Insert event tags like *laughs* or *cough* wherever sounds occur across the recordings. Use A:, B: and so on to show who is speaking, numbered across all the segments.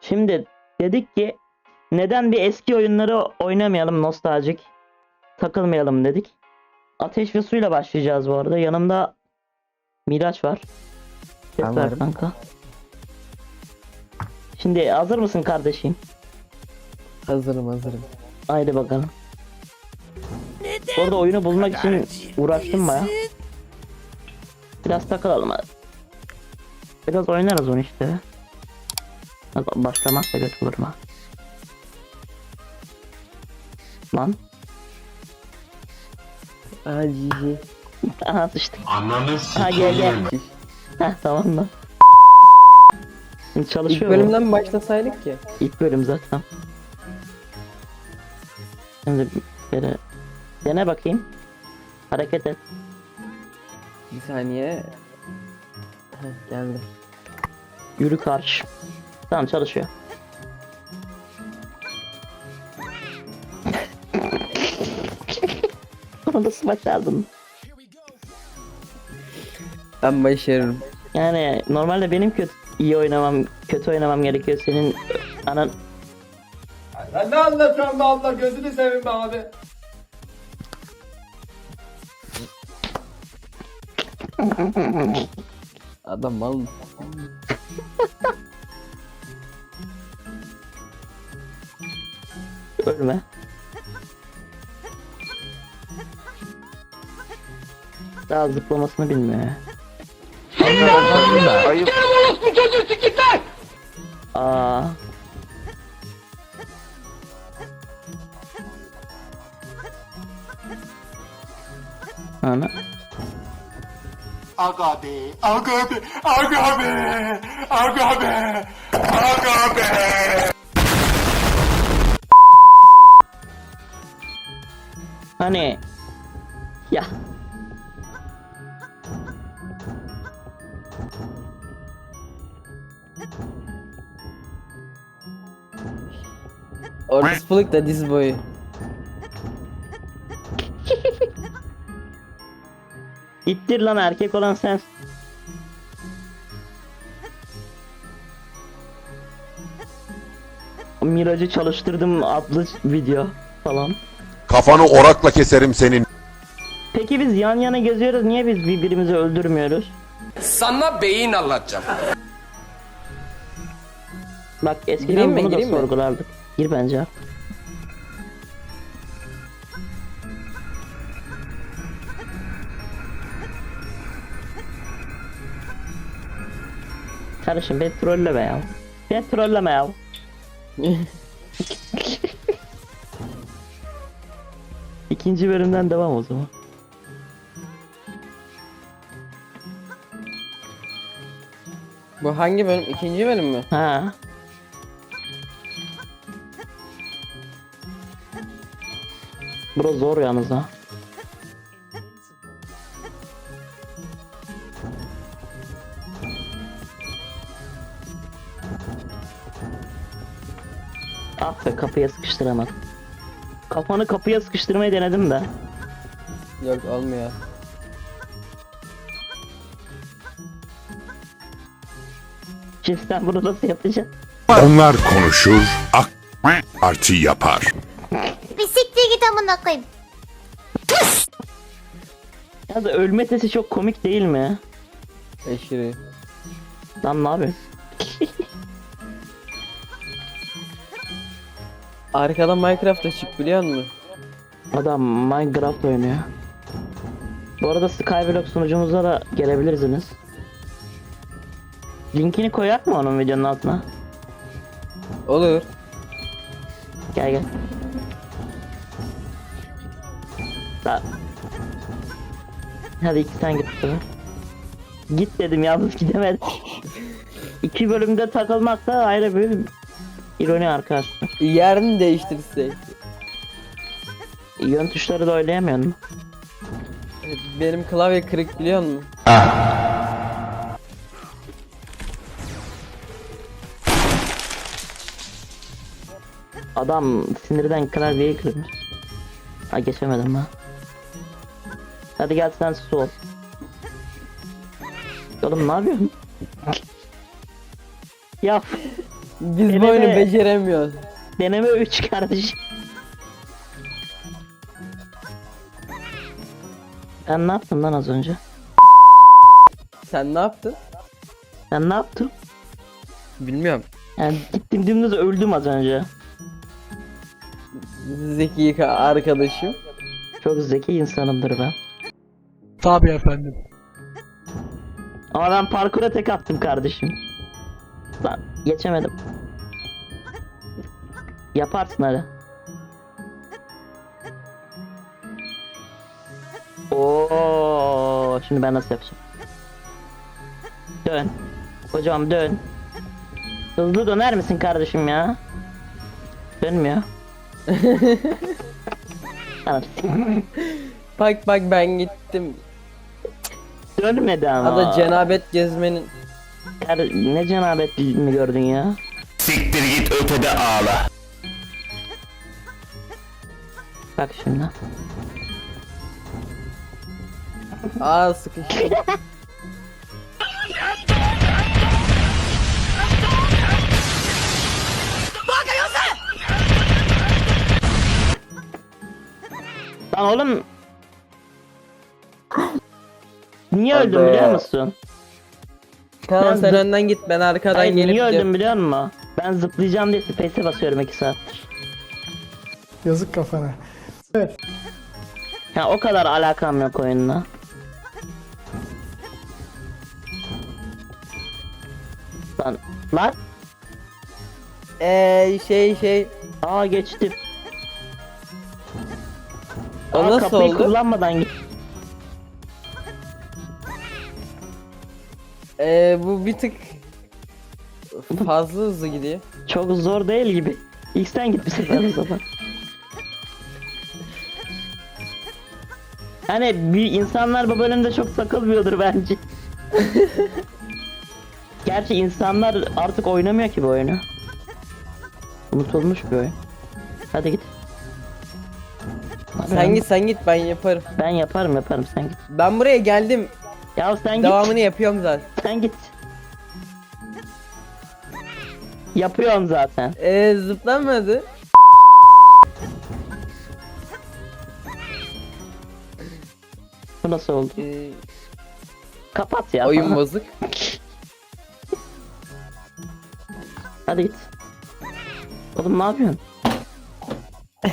A: Şimdi dedik ki neden bir eski oyunları oynamayalım nostaljik takılmayalım dedik. Ateş ve suyla başlayacağız bu arada. Yanımda Miraç var. Ses ver kanka. Şimdi hazır mısın kardeşim?
B: Hazırım hazırım.
A: Haydi bakalım. Bu arada oyunu bulmak için uğraştım baya. Biraz takılalım hadi. Biraz oynarız onu işte. Da kötü olur mu? Lan.
B: Aa GG.
A: Aha sıçtık.
C: Ananı
A: Ha gel gel.
C: sikeyim.
A: Heh tamam da. Şimdi
B: İlk
A: çalışıyor bu.
B: bölümden mi başlasaydık ki?
A: İlk bölüm zaten. Şimdi bir kere dene bakayım. Hareket et.
B: Bir saniye. Heh, geldi.
A: Yürü karşı. Tamam çalışıyor. *laughs* Onu nasıl başardın?
B: Ben başarırım.
A: Yani normalde benim kötü iyi oynamam, kötü oynamam gerekiyor. Senin anan
D: Sen ne anlatıyorsun be abla gözünü seveyim be abi.
B: Adam mal mı?
A: ölme. Daha zıplamasını bilmiyor ya. Aa. Ana.
C: Aga be, aga be, aga be, aga be, aga be.
A: Hani ya
B: Orospuluk da diz boyu.
A: ittir lan erkek olan sen. Miracı çalıştırdım adlı video falan.
E: Kafanı orakla keserim senin.
A: Peki biz yan yana geziyoruz niye biz birbirimizi öldürmüyoruz?
F: Sana beyin anlatacağım.
A: Bak eskiden
B: Gireyim mi,
A: bunu da
B: gireyim mi?
A: sorgulardık. Gir bence. Kardeşim beni trolleme ya. Beni trolleme ya. *laughs* İkinci bölümden devam o zaman.
B: Bu hangi bölüm? İkinci bölüm mü?
A: Ha. Bura zor yalnız ha. Ah be kapıya sıkıştıramadım. Kafanı kapıya sıkıştırmayı denedim de.
B: Yok olmuyor.
A: Şimdi sen bunu nasıl yapacaksın?
E: Onlar konuşur, AK Parti yapar.
G: Bir siktir git amına koyayım.
A: Ya da ölme sesi çok komik değil mi?
B: Eşiri.
A: Lan ne yapıyorsun?
B: Arkada Minecraft açık biliyor musun?
A: Adam Minecraft oynuyor. Bu arada Skyblock sunucumuza da gelebilirsiniz. Linkini koyak mı onun videonun altına?
B: Olur.
A: Gel gel. Da. Hadi iki sen git sefer. Git dedim yalnız *laughs* gidemedim. İki bölümde takılmak da ayrı bir ironi arkadaşlar.
B: Yerini değiştirsek.
A: Yön tuşları da oynayamıyorum.
B: Benim klavye kırık biliyor musun?
A: Adam sinirden klavyeyi kırmış. Ha geçemedim ha. Hadi gel sen su ol. Oğlum ne yapıyorsun? *laughs* ya
B: Biz bu
A: Deneme-
B: oyunu beceremiyoruz.
A: Deneme 3 kardeşim. Ben ne yaptım lan az önce?
B: Sen ne yaptın?
A: Ben ne yaptım?
B: Bilmiyorum.
A: Yani gittim dümdüz öldüm az önce.
B: Zeki ka- arkadaşım.
A: Çok zeki insanımdır ben.
H: Tabii efendim.
A: Ama ben parkura tek attım kardeşim. Lan geçemedim. Yaparsın hadi. Oo, şimdi ben nasıl yapacağım? Dön. Hocam dön. Hızlı döner misin kardeşim ya? Dönmüyor. *laughs* Anam,
B: Bak bak ben gittim.
A: Dönmedi ama.
B: Ada cenabet gezmenin
A: Kar- ne cenabet mi gördün ya?
F: Siktir git ötede ağla.
A: Bak şimdi.
B: Aa sıkıştı.
A: Lan oğlum. Niye öldüm biliyor musun?
B: Tamam
A: Ben
B: sen
A: zıp-
B: önden git ben arkadan
A: Hayır,
B: gelip
A: niye öldüm
B: gidiyorum.
A: biliyor musun? Ben zıplayacağım diye space'e basıyorum 2 saattir.
H: Yazık kafana.
A: Ha o kadar alakam yok oyunla. Lan lan
B: Eee şey şey.
A: aa geçtim.
B: O
A: Aa,
B: nasıl
A: kapıyı
B: oldu?
A: kullanmadan git.
B: Eee bu bir tık fazla hızlı gidiyor.
A: Çok zor değil gibi. Sen git bir sefer o zaman. Hani bir insanlar bu bölümde çok takılmıyordur bence. *laughs* Gerçi insanlar artık oynamıyor ki bu oyunu. Unutulmuş bir oyun. Hadi git.
B: Sen git sen git ben yaparım.
A: Ben yaparım yaparım sen git.
B: Ben buraya geldim.
A: Ya sen
B: Devamını
A: git.
B: yapıyorum zaten.
A: Sen git. Yapıyorum zaten.
B: Eee zıplamadı.
A: Bu nasıl oldu?
B: Eee,
A: Kapat ya.
B: oyun
A: tamam.
B: bozuk. *laughs*
A: Hadi git. Oğlum ne yapıyorsun? *laughs*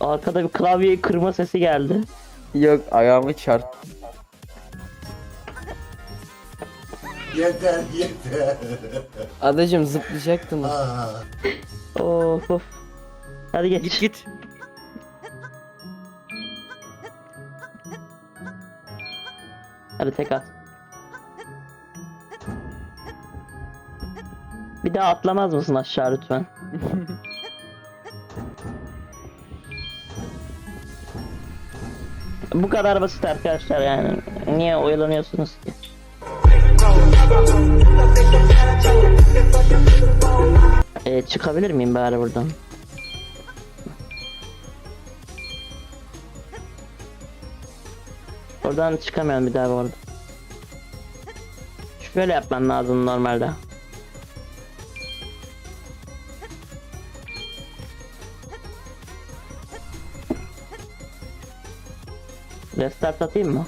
A: Arkada bir klavyeyi kırma sesi geldi.
B: Yok ayağımı çarp.
I: Yeter yeter. *laughs*
B: Adacım zıplayacaktın.
A: Of of. Hadi geç.
B: Git git.
A: Hadi tek at. Bir daha atlamaz mısın aşağı lütfen? Bu kadar basit arkadaşlar yani. Niye oyalanıyorsunuz ki? Ee, çıkabilir miyim bari buradan? Oradan çıkamıyorum bir daha bu arada. Şöyle yapman lazım normalde. Restart atayım mı?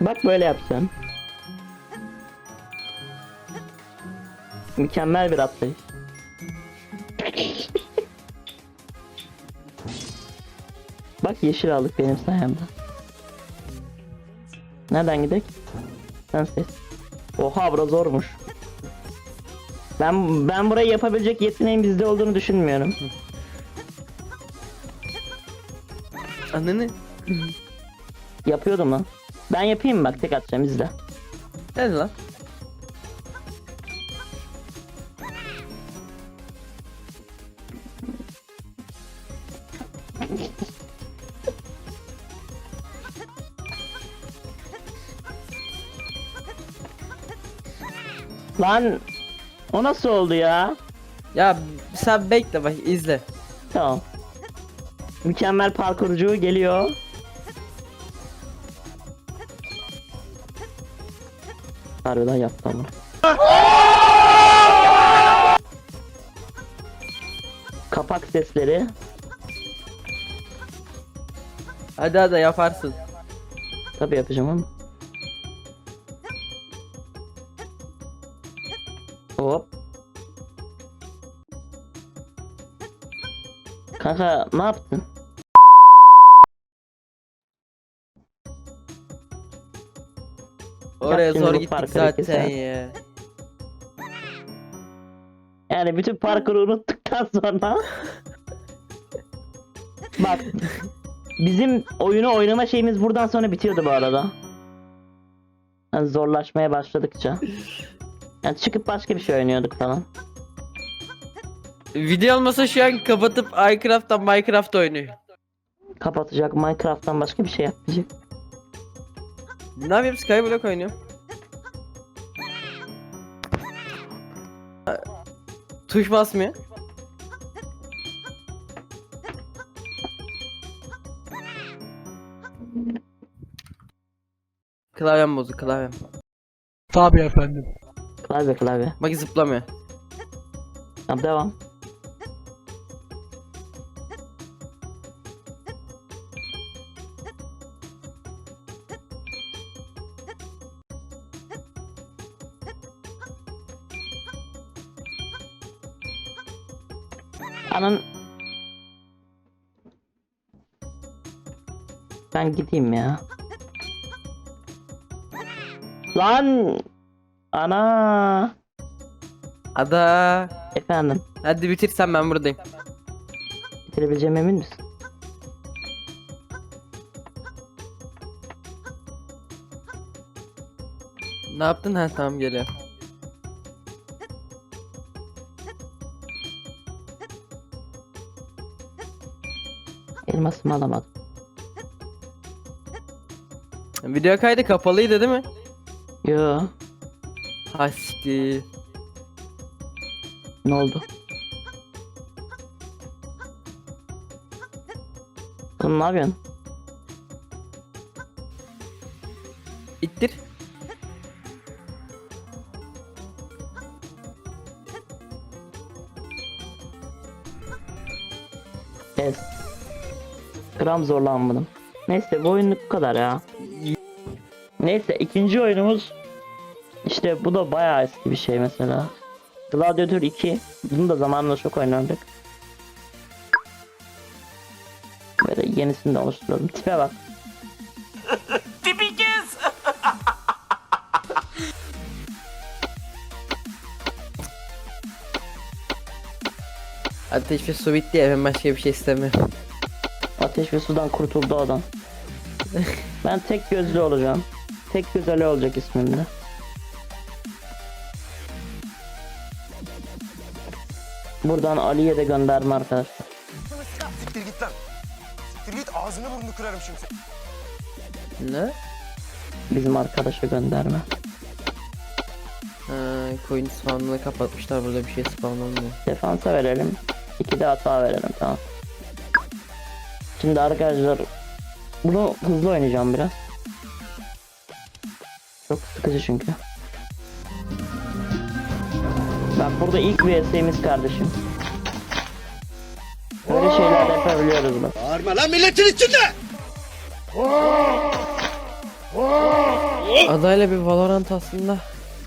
A: Bak böyle yapacaksın. Mükemmel bir atlayış. Bak yeşil aldık benim sayemde. Nereden gidek? Sen seç. Oha bura zormuş. Ben ben burayı yapabilecek yeteneğin bizde olduğunu düşünmüyorum.
B: Ananı.
A: Yapıyordum lan. Ben yapayım bak tek atacağım izle.
B: Hadi lan.
A: Lan o nasıl oldu ya?
B: Ya sen bekle bak izle.
A: Tamam. Mükemmel parkurcu geliyor. Harbiden yaptı ama. Kapak sesleri.
B: Hadi hadi yaparsın.
A: Tabii yapacağım ama. Hop. Kanka ne yaptın?
B: Oraya zor gittik zaten ya.
A: Yani bütün parkuru unuttuktan sonra *laughs* Bak Bizim oyunu oynama şeyimiz buradan sonra bitiyordu bu arada. Yani zorlaşmaya başladıkça. Yani çıkıp başka bir şey oynuyorduk falan.
B: Video olmasa şu an kapatıp iCraft'tan Minecraft oynuyor.
A: Kapatacak Minecraft'tan başka bir şey yapmayacak.
B: Ne yapayım Skyblock oynuyor. Ha, Tuş basmıyor. Klavyem bozuk klavyem.
H: Tabii efendim.
A: Klavye klavye.
B: Bak zıplamıyor.
A: Tamam devam. Ben gideyim ya. Lan ana
B: Ada.
A: efendim
B: Hadi bitirsen ben buradayım.
A: bitirebileceğim emin misin?
B: Ne yaptın? Ha tamam geliyor.
A: Elmasımı alamadım.
B: Video kaydı kapalıydı değil mi?
A: Yo
B: Hasti.
A: ne oldu? Oğlum ne yapıyorsun?
B: İttir.
A: Es. Gram zorlanmadım. Neyse bu oyunluk bu kadar ya. Neyse ikinci oyunumuz işte bu da bayağı eski bir şey mesela. Gladiator 2. Bunu da zamanla çok oynardık. Böyle yenisini de oluşturalım. Tipe bak. *laughs* *laughs*
B: Ateş ve su bitti ya ben başka bir şey istemiyorum.
A: Ateş ve sudan kurtuldu adam. *laughs* ben tek gözlü olacağım. Tek göz Ali olacak ismimde. Buradan Ali'ye de gönderme arkadaşlar.
C: Siktir git lan. Siktir git ağzını burnunu kırarım şimdi.
B: Ne?
A: Bizim arkadaşa gönderme.
B: Ha, coin spawnını kapatmışlar burada bir şey spawnlanmıyor.
A: Defansa verelim. İki de hata verelim tamam. Şimdi arkadaşlar bunu hızlı oynayacağım biraz. Çok sıkıcı çünkü. Bak burada ilk VS'imiz kardeşim. Böyle şeyler yapabiliyoruz bak.
B: Adayla bir Valorant aslında.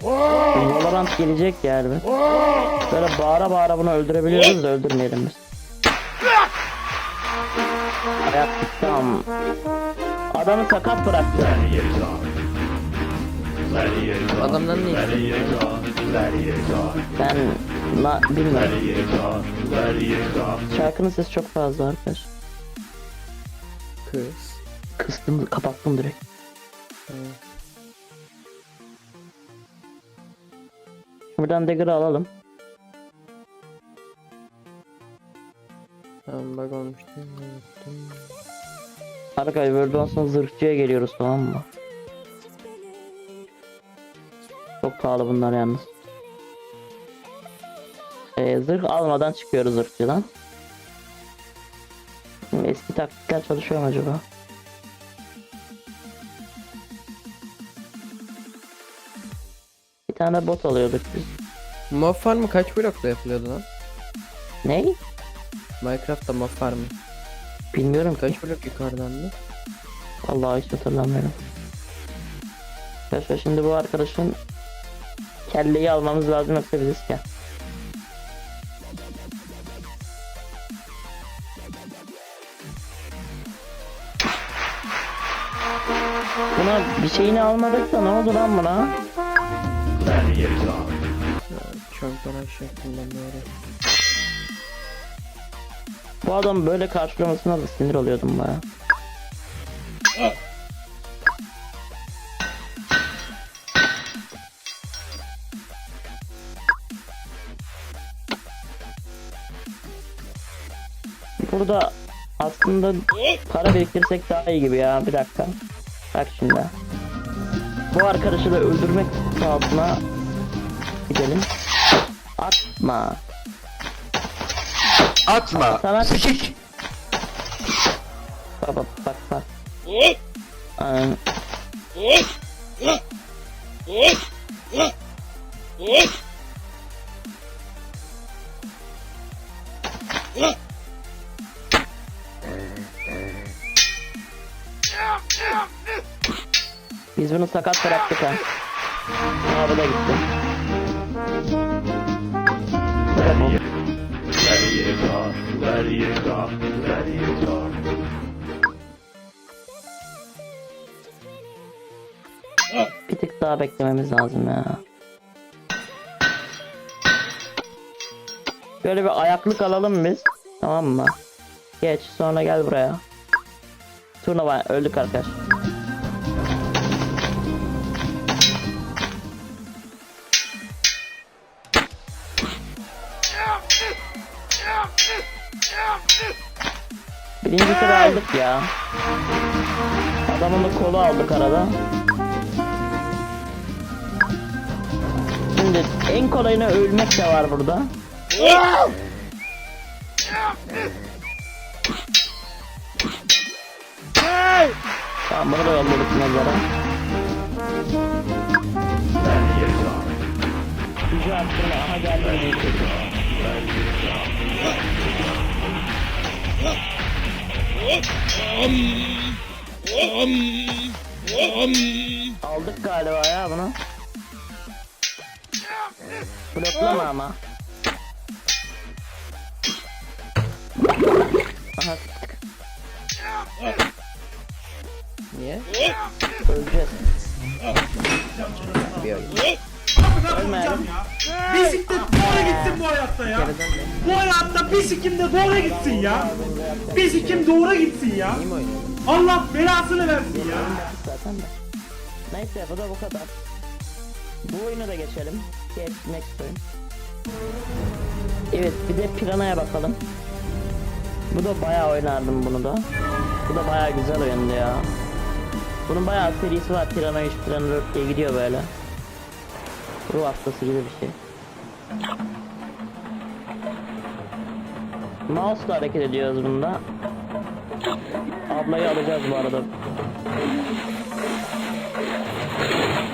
A: Valorant gelecek yani. Böyle bağıra bağıra bunu öldürebiliyoruz da öldürmeyelim biz. Ayak tamam. Adamı sakat bıraktı.
B: Adamdan ne
A: Ben na, bilmiyorum. Şarkının sesi çok fazla arkadaş.
B: Kız.
A: Kıstım kapattım direkt. Buradan dagger'ı alalım.
B: Tamam bak olmuş değil mi? Unuttum.
A: Arkadaşlar sonra zırhçıya geliyoruz tamam mı? Çok pahalı bunlar yalnız. Ee, zırh almadan çıkıyoruz zırhçıdan. Eski taktikler çalışıyor mu acaba? Bir tane bot alıyorduk biz.
B: Mob farmı kaç blokla yapılıyordu lan?
A: Ney?
B: Minecraft'ta mob farmı.
A: Bilmiyorum ki.
B: Kaç blok yukarıdan mı?
A: Vallahi hiç hatırlamıyorum. Arkadaşlar şimdi bu arkadaşın kelleyi almamız lazım yoksa biziz ya. Buna bir şeyini almadık da ne oldu lan buna?
B: Çönkten şeklinde böyle.
A: Bu adam böyle karşılamasına da sinir oluyordum baya. Burada aslında para biriktirsek daha iyi gibi ya. Bir dakika. Bak şimdi. Bu arkadaşı da öldürmek pahasına gidelim. Atma.
E: Atma.
A: Sana Bak bak bak bak. Aynen. Biz bunu sakat bıraktık ha. Abi da gitti. Bir tık daha beklememiz lazım ya. Böyle bir ayaklık alalım biz. Tamam mı? Geç sonra gel buraya. Turnuva öldük arkadaş. Birinci sıra aldık ya. Adamın da kolu aldık arada. Şimdi en kolayına ölmek de var burada. Tamam bunu da yolladık mezara. Gücü arttırma. Aha geldi. Aldık galiba ya bunu. Bloklama ama. Aha.
B: Niye?
A: Öleceğiz.
B: Bir oyun.
I: Bisiklet doğru gitsin bu hayatta ya. Bu hayatta bisikimde doğru gitsin ya. Bisikim doğru gitsin ya.
B: İyi mi oynuyor?
I: Allah belasını versin ya.
A: Zaten de. Neyse bu da bu kadar. Bu oyunu da geçelim. Geç next oyun. Evet bir de Piranha'ya bakalım. Bu da bayağı oynardım bunu da. Bu da bayağı güzel oyundu ya. Bunun bayağı serisi var. Piranha 3, Piranha 4 diye gidiyor böyle. Ruh hastası gibi bir şey. Mouse'la hareket ediyoruz bunda. Ablayı alacağız bu arada.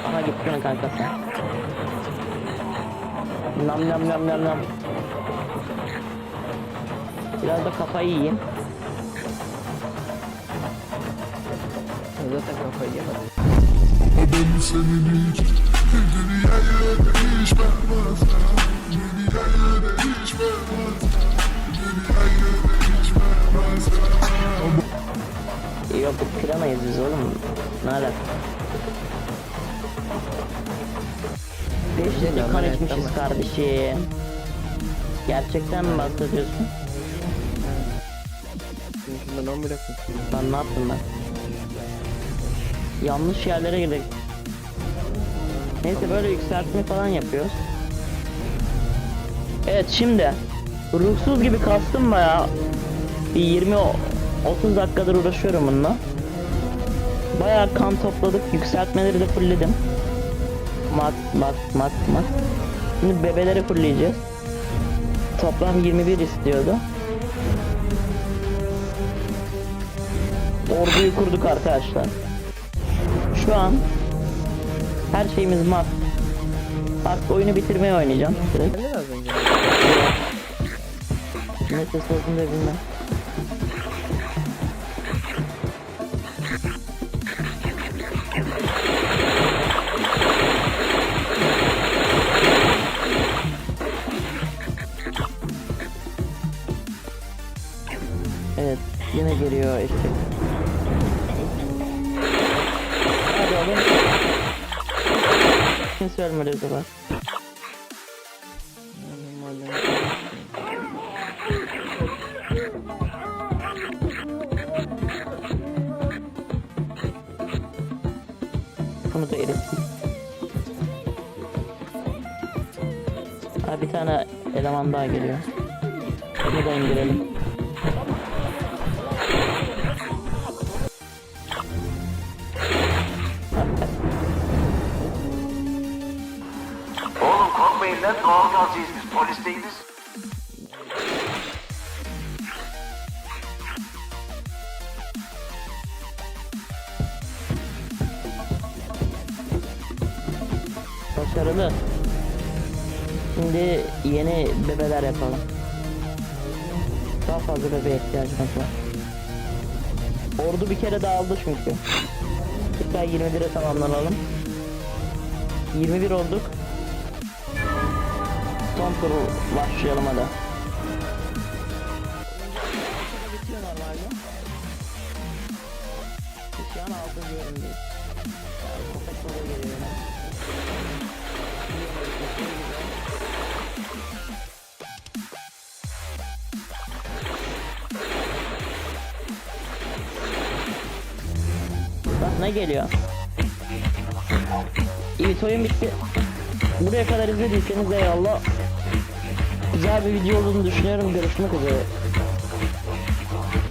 A: Aha gitti mi kanka sen? Nam nam nam nam nam. Biraz da kafayı yiyeyim.
B: Zaten kafayı yemedin.
A: Yok kıramayız biz oğlum. Ne alaka? 500
B: Bilmiyorum,
A: kan içmişiz
B: tamam.
A: kardeşim. Gerçekten mi bahsediyorsun?
B: Çünkü ben 10 blok musun?
A: Lan ne yaptım ben? Yanlış yerlere girdik. Neyse böyle yükseltme falan yapıyoruz. Evet şimdi ruhsuz gibi kastım baya bir 20 o- 30 dakikadır uğraşıyorum bununla. Baya kan topladık yükseltmeleri de fullledim. Mat mat mat mat. Şimdi bebeleri fullleyeceğiz. Toplam 21 istiyordu. orduyu kurduk arkadaşlar. Şu an her şeyimiz mat. Artık oyunu bitirmeye oynayacağım. Direkt.
B: Ne
A: ses olduğunu da. Evet, yine geliyor eşek. Kimse ölmedi sefer. Bunu da erittik. Ha bir tane eleman daha geliyor. Bunu da indirelim.
F: Korkmayın lan doğal gazcıyız biz polis değiliz.
A: Başarılı. Şimdi yeni bebeler yapalım. Daha fazla bebeğe ihtiyacımız var. Ordu bir kere dağıldı çünkü. Tekrar 21'e tamamlanalım. 21 olduk. Son tur başlayalım hadi. Bitiyor normalde. Şu an 6. bölümdeyiz. Yani köpek balığı geliyor yine. Bak ne geliyor? Evet oyun bitti. Buraya kadar izlediyseniz eyvallah. Güzel bir video olduğunu düşünüyorum. Görüşmek üzere.